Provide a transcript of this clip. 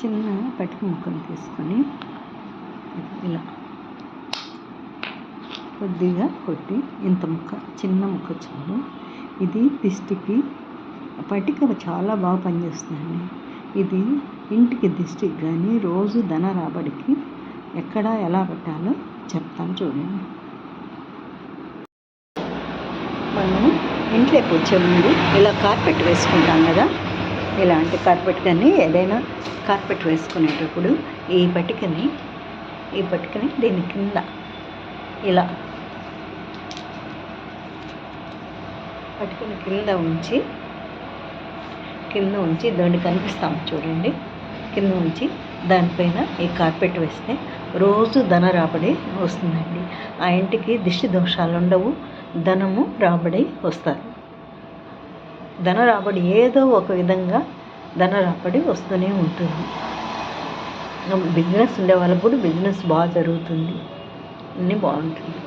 చిన్న పటిక ముక్కను తీసుకొని ఇలా కొద్దిగా కొట్టి ఇంత ముక్క చిన్న ముక్క చాలు. ఇది దిష్టికి పటిక చాలా బాగా పనిచేస్తుందండి. ఇది ఇంటికి దిష్టికి కానీ రోజు ధన రాబడికి ఎక్కడ ఎలా పెట్టాలో చెప్తాను చూడండి. మనం ఇంట్లోకి వచ్చే ముందు ఇలా కార్పెట్ వేసుకుంటాం కదా ఇలాంటి కార్పెట్ కానీ ఏదైనా కార్పెట్ వేసుకునేటప్పుడు ఈ పటికని ఈ పటికని దీని కింద ఇలా పటికని కింద ఉంచి కింద ఉంచి దాన్ని కనిపిస్తాం చూడండి. కింద ఉంచి దానిపైన ఈ కార్పెట్ వేస్తే రోజు ధన రాబడి వస్తుందండి. ఆ ఇంటికి దిష్టి దోషాలు ఉండవు ధనము రాబడి వస్తారు ధన రాబడి ఏదో ఒక విధంగా ధన రాబడి వస్తూనే ఉంటుంది. బిజినెస్ ఉండే వాళ్ళకు కూడా బిజినెస్ బాగా జరుగుతుంది. అన్నీ బాగుంటుంది.